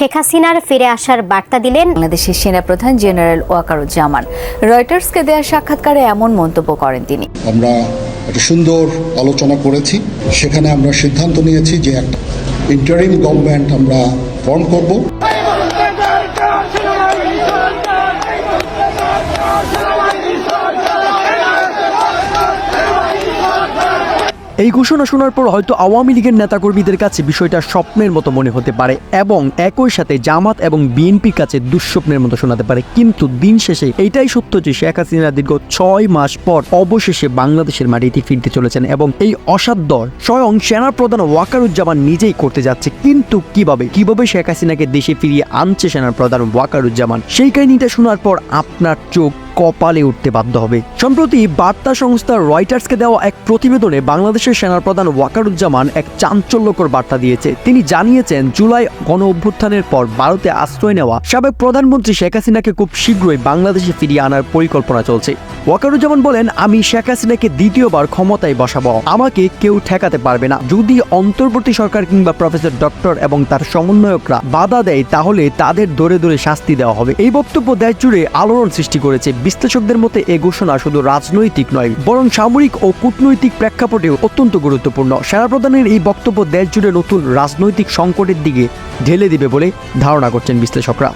শেখ হাসিনার ফিরে আসার বার্তা দিলেন বাংলাদেশের সেনাপ্রধান জেনারেল ওয়াকারুজ্জামান। রয়টার্সকে দেওয়া সাক্ষাৎকারে এমন মন্তব্য করেন তিনি। আমরা একটা সুন্দর আলোচনা করেছি। সেখানে আমরা সিদ্ধান্ত নিয়েছি যে একটা ইন্টারিম গভর্নমেন্ট আমরা ফর্ম করব। এই ঘোষণা শোনার পর হয়তো আওয়ামী লীগের নেতাকর্মীদের কাছে বিষয়টা স্বপ্নের মতো মনে হতে পারে এবং একই সাথে জামাত এবং বিএনপির কাছে দুঃস্বপ্নের মতো শোনাতে পারে। কিন্তু দিন শেষে এটাই সত্য যে শেখ হাসিনা দীর্ঘ ছয় মাস পর অবশেষে বাংলাদেশের মাটিতে ফিরতে চলেছেন এবং এই অসাধ্য স্বয়ং সেনাপ্রধান ওয়াকারুজ্জামান নিজেই করতে যাচ্ছে। কিন্তু কীভাবে? কীভাবে শেখ হাসিনাকে দেশে ফিরিয়ে আনছে সেনাপ্রধান ওয়াকারুজ্জামান? সেই কাহিনীটা শোনার পর আপনার চোখ কপালে উঠতে বাধ্য হবে। সম্প্রতি বার্তা সংস্থা রয়টার্সকে দেওয়া এক প্রতিবেদনে বাংলাদেশের সেনাপ্রধান ওয়াকারুজ্জামান এক চাঞ্চল্যকর বার্তা দিয়েছে। তিনি জানিয়েছেন, জুলাই গণ অভ্যুত্থানের পর ভারতে আশ্রয় নেওয়া সাবেক প্রধানমন্ত্রী শেখ হাসিনাকে খুব শীঘ্রই বাংলাদেশে ফিরিয়ে আনার পরিকল্পনা চলছে। ওয়াকারুজ্জামান বলেন, আমি শেখ হাসিনাকে দ্বিতীয়বার ক্ষমতায় বসাবো। আমাকে কেউ ঠেকাতে পারবে না। যদি অন্তর্বর্তী সরকার কিংবা প্রফেসর ডক্টর এবং তার সমন্বয়করা বাধা দেয়, তাহলে তাদের দরে দরে শাস্তি দেওয়া হবে। এই বক্তব্য দেশ জুড়ে আলোড়ন সৃষ্টি করেছে। বিশ্লেষকদের মতে, এ ঘোষণা শুধু রাজনৈতিক নয়, বরং সামরিক ও কূটনৈতিক প্রেক্ষাপটেও অত্যন্ত গুরুত্বপূর্ণ। সেনাপ্রধানের এই বক্তব্য দেশ জুড়ে নতুন রাজনৈতিক সংকটের দিকে ঢেলে দিবে বলে ধারণা করছেন বিশ্লেষকরা।